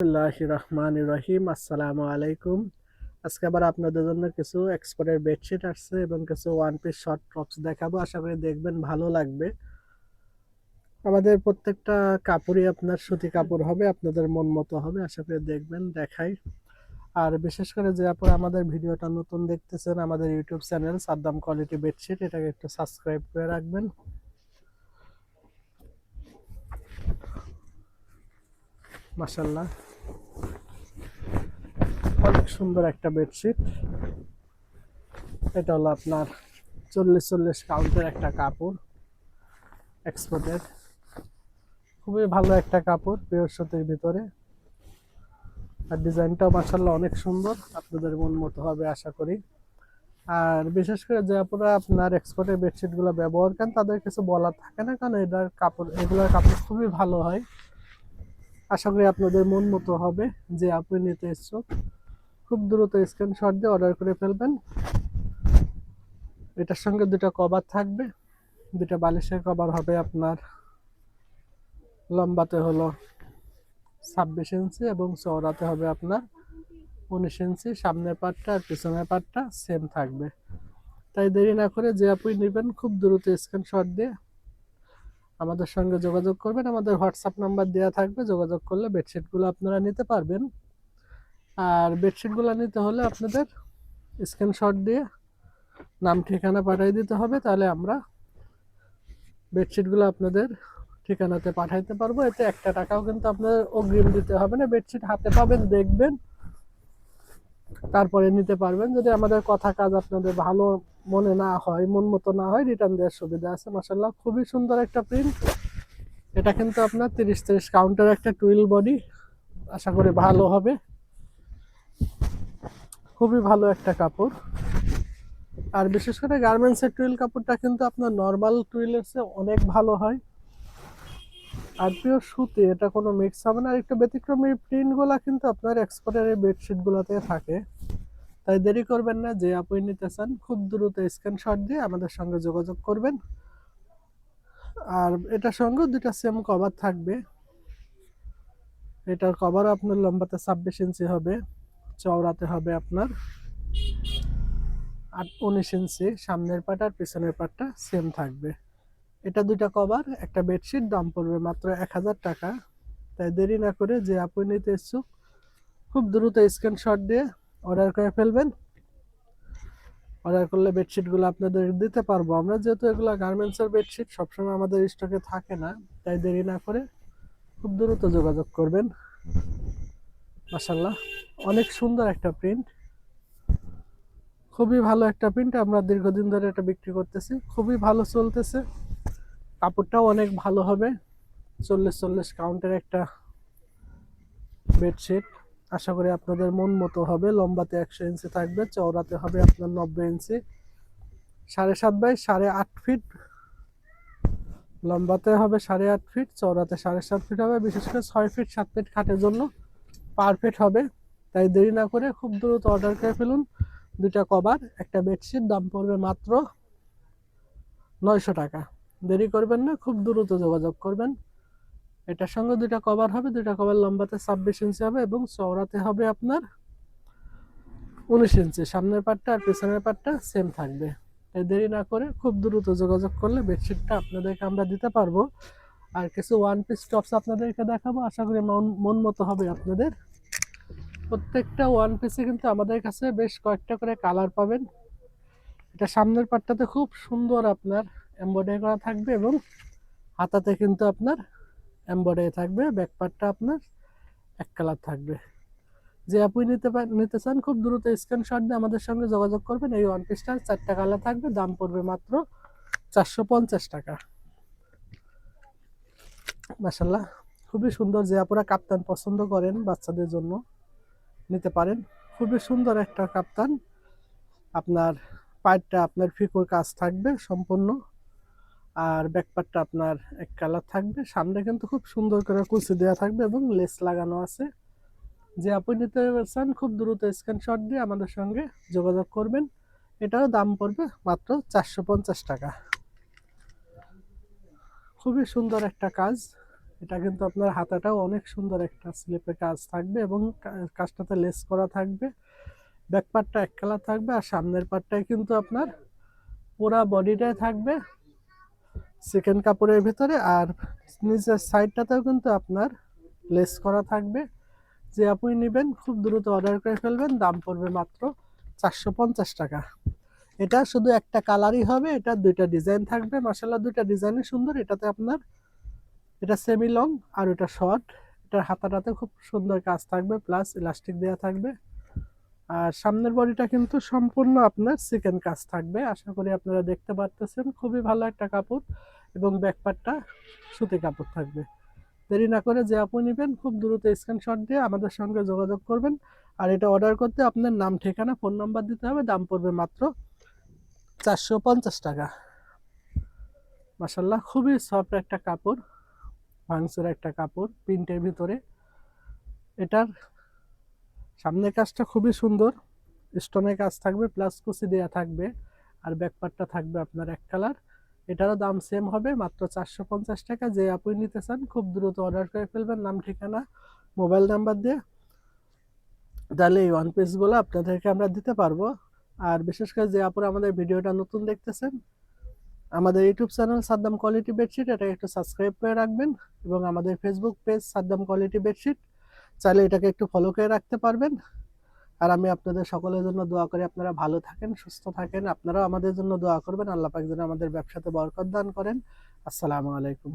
বিসমিল্লাহ রহমান রহিম। আসসালামু আলাইকুম। আজকে আবার আপনাদের জন্য কিছু এক্সপোর্টের বেডশিট আসছে এবং কিছু ওয়ান পিস শর্ট টপস দেখাবো। আশা করি দেখবেন ভালো লাগবে। আমাদের প্রত্যেকটা কাপড়ই আপনার সুতি কাপড় হবে, আপনাদের মন মতো হবে, আশা করি দেখবেন, দেখাই। আর বিশেষ করে যে আপনারা আমাদের ভিডিওটা নতুন দেখতেছেন, আমাদের YouTube channel Saddam quality bedsheet এটাকে একটু সাবস্ক্রাইব করে রাখবেন। মাসাল্লাহ সুন্দর একটা বেডশিট এটা হলো আপনার চল্লিশ চল্লিশ কাউন্টের একটা কাপড় এক্সপোর্টের খুবই ভালো একটা কাপড় পিওর ভিতরে। আর ডিজাইনটাও মাসাল্লাহ অনেক সুন্দর, আপনাদের মন মতো হবে আশা করি। আর বিশেষ করে যে আপনারা আপনার এক্সপোর্টের বেডশিটগুলো ব্যবহার করেন, তাদের কিছু বলার থাকে না, কারণ এটার কাপড়, এগুলোর কাপড় খুবই ভালো হয়। আশা করি আপনাদের মন মতো হবে যে আপনি নিতে ইচ্ছুক খুব দ্রুত স্ক্রিনশট দিয়ে অর্ডার করে ফেলবেন। এটার সঙ্গে দুটো কভার থাকবে। দুটো বালিশের কভার হবে আপনার লম্বাতে হলো ছাব্বিশ ইঞ্চি এবং চওড়াতে হবে আপনার উনিশ ইঞ্চি সামনের পাটটা আর পিছনের পাটটা সেম থাকবে। তাই দেরি না করে যে আপনি নেবেন, খুব দ্রুত স্ক্রিনশট দিয়ে আমাদের সঙ্গে যোগাযোগ করবেন। আমাদের হোয়াটসঅ্যাপ নাম্বার দেওয়া থাকবে, যোগাযোগ করলে বেডশিটগুলো আপনারা নিতে পারবেন। আর বেডশিটগুলো নিতে হলে আপনাদের স্ক্রিনশট দিয়ে নাম, ঠিকানা পাঠিয়ে দিতে হবে, তাহলে আমরা বেডশিটগুলো আপনাদের ঠিকানাতে পাঠাইতে পারব। এতে একটা টাকাও কিন্তু আপনাদের অগ্রিম দিতে হবে না। বেডশিট হাতে পাবেন, দেখবেন, তারপরে নিতে পারবেন। যদি আমাদের কথা কাজ আপনাদের ভালো মনে না হয়, মন মতো না হয় রিটার্ন দেওয়ার সুবিধা আছে। মাসাল্লাহ খুবই সুন্দর একটা প্রিন্ট এটা কিন্তু আপনার তিরিশ তিরিশ কাউন্টার একটা টুইল বডি আশা করি ভালো হবে। খুবই ভালো একটা কাপড়। আর বিশেষ করে গার্মেন্টসের টুইল কাপড়টা কিন্তু আপনার নর্মাল টুইলের চেয়ে অনেক ভালো হয়। আর পিওর সুতি, এটা কোনো মিক্স হবে না। আর একটু ব্যতিক্রমী প্রিন্টগুলো কিন্তু আপনার এক্সপোর্টের এই বেডশিটগুলোতে থাকে। তাই দেরি করবেন না, যে আপনি নিতে চান, খুব দ্রুত স্ক্রিনশট দিয়ে আমাদের সঙ্গে যোগাযোগ করবেন। আর এটার সঙ্গে দুটা সেম কভার থাকবে। এটার কভার আপনার লম্বাতে ছাব্বিশ ইঞ্চি হবে। চওড়াতে হবে আপনার। আট উনিশ ইঞ্চি সামনের পাট আর পিছনের পাটটা সেম থাকবে। এটা দুইটা কভার একটা বেডশিট দাম পড়বে মাত্র এক হাজার টাকা। তাই দেরি না করে যে আপনি নিতে ইচ্ছুক, খুব দ্রুত স্ক্রিনশট দিয়ে অর্ডার করে ফেলবেন। অর্ডার করলে বেডশিটগুলো আপনাদের দিতে পারব। আমরা যেহেতু এগুলো গার্মেন্টসের বেডশিট সবসময় আমাদের স্টকে থাকে না, তাই দেরি না করে খুব দ্রুত যোগাযোগ করবেন। মাসাল্লাহ অনেক সুন্দর একটা প্রিন্ট খুবই ভালো একটা প্রিন্ট আমরা দীর্ঘদিন ধরে এটা বিক্রি করতেছি। খুবই ভালো চলতেছে। কাপড়টাও অনেক ভালো হবে। চল্লিশ চল্লিশ কাউন্টের একটা বেডশিট আশা করি আপনাদের মন মতো হবে। লম্বাতে একশো ইঞ্চি থাকবে, চওড়াতে হবে আপনার নব্বই ইঞ্চি সাড়ে সাত বাই সাড়ে আট ফিট লম্বাতে হবে সাড়ে আট ফিট চওড়াতে সাড়ে সাত ফিট হবে, বিশেষ করে ছয় ফিট সাত ফিট খাটের জন্য। পারফেক্ট হবে। তাই দেরি না করে খুব দ্রুত অর্ডার করে ফেলুন। দুটা কভার একটা বেডশিট দাম পড়বে মাত্র নয়শো টাকা। দেরি করবেন না, খুব দ্রুত যোগাযোগ করবেন। এটার সঙ্গে দুটা কভার হবে দুটা কভার লম্বাতে ছাব্বিশ ইঞ্চি হবে এবং চওড়াতে হবে আপনার উনিশ ইঞ্চি সামনের পাটটা আর পেছনের পাটটা সেম থাকবে। তাই দেরি না করে খুব দ্রুত যোগাযোগ করলে বেডশিটটা আপনাদেরকে আমরা দিতে পারব। আর কিছু ওয়ান পিস টপস আপনাদেরকে দেখাবো। আশা করি মন মতো হবে আপনাদের। প্রত্যেকটা ওয়ান পিসে কিন্তু আমাদের কাছে বেশ কয়েকটা করে কালার পাবেন। এটা সামনের পাটটাতে খুব সুন্দর আপনার এমব্রয়ডারি করা থাকবে এবং হাতাতে কিন্তু আপনার এমব্রয়ডারি থাকবে ব্যাক পার্টটা আপনার এক কালার থাকবে। যে আপনি নিতে নিতে চান, খুব দ্রুত স্ক্রিনশট দিয়ে আমাদের সঙ্গে যোগাযোগ করবেন। এই ওয়ান পিসটার চারটা কালার থাকবে, দাম পড়বে মাত্র চারশো পঞ্চাশ টাকা। মাসাল্লাহ খুবই সুন্দর যে আপনারা কাপ্তান পছন্দ করেন বাচ্চাদের জন্য, নিতে পারেন। খুবই সুন্দর একটা কাপ্তান। আপনার পায়েরটা আপনার ফিকোর কাজ থাকবে সম্পূর্ণ, আর ব্যাকপারটা আপনার এক কালার থাকবে। সামনে কিন্তু খুব সুন্দর করে কুচি দেওয়া থাকবে এবং লেস লাগানো আছে। যে আপনি নিতে চান খুব দ্রুত স্ক্রিনশট দিয়ে আমাদের সঙ্গে যোগাযোগ করবেন। এটারও দাম পড়বে মাত্র চারশো পঞ্চাশ টাকা। খুবই সুন্দর একটা কাজ। এটা কিন্তু আপনার হাতাটাও অনেক সুন্দর একটা স্লিপে কাজ থাকবে এবং কাজটাতে লেস করা থাকবে। ব্যাক পার্টটা এক কালার থাকবে আর সামনের পার্টটাই কিন্তু আপনার পুরা বডিটাই থাকবে সেকেন্ড কাপড়ের ভিতরে আর নিচের সাইডটাতেও কিন্তু আপনার লেস করা থাকবে। যে আপনি নেবেন খুব দ্রুত অর্ডার করে ফেলবেন, দাম পড়বে মাত্র চারশো পঞ্চাশ টাকা। এটা শুধু একটা কালারই হবে, এটা দুইটা ডিজাইন থাকবে। মাসাল্লাহ দুইটা ডিজাইনই সুন্দর, এটাতে আপনার এটা সেমি লং আর ওটা শর্ট এটার হাতাটাতে খুব সুন্দর কাজ থাকবে প্লাস ইলাস্টিক দেওয়া থাকবে। আর সামনের বডিটা কিন্তু সম্পূর্ণ আপনার সেকেন্ড কাজ থাকবে। আশা করি আপনারা দেখতে পারতেছেন, খুবই ভালো একটা কাপড় এবং ব্যাকপারটা সুতি কাপড় থাকবে। দেরি না করে যে আপনি নেবেন, খুব দ্রুত স্ক্রিনশট দিয়ে আমাদের সঙ্গে যোগাযোগ করবেন। আর এটা অর্ডার করতে আপনার নাম, ঠিকানা ফোন নাম্বার দিতে হবে। দাম পড়বে মাত্র চারশো পঞ্চাশ টাকা। মাসাল্লাহ খুবই সফট একটা কাপড়। ভাংসের একটা কাপড় প্রিন্টের ভিতরে। এটার সামনের কাজটা খুবই সুন্দর। স্টোনের কাজ থাকবে, প্লাস কুচি দেওয়া থাকবে, আর ব্যাকপার্টটা থাকবে আপনার এক কালার। এটারও দাম সেম হবে, মাত্র চারশো পঞ্চাশ টাকা। যে আপনি নিতে চান, খুব দ্রুত অর্ডার করে ফেলবেন। নাম, ঠিকানা মোবাইল নাম্বার দিয়ে। তাহলে এই ওয়ান পিসগুলো আপনাদেরকে আমরা দিতে পারব। আর বিশেষ করে যে আপুরা আমাদের ভিডিওটা নতুন দেখতেছেন আমাদের YouTube channel Saddam quality bedsheet, এটাকে একটু সাবস্ক্রাইব করে রাখবেন এবং আমাদের Facebook page Saddam quality bedsheet, চাইলে এটাকে একটু ফলো করে রাখতে পারবেন। আর আমি আপনাদের সকলের জন্য দোয়া করি, আপনারা ভালো থাকেন, সুস্থ থাকেন, আপনারাও আমাদের জন্য দোয়া করবেন, আল্লাহ পাক যেন আমাদের ব্যবসাতে বরকত দান করেন। আসসালামু আলাইকুম।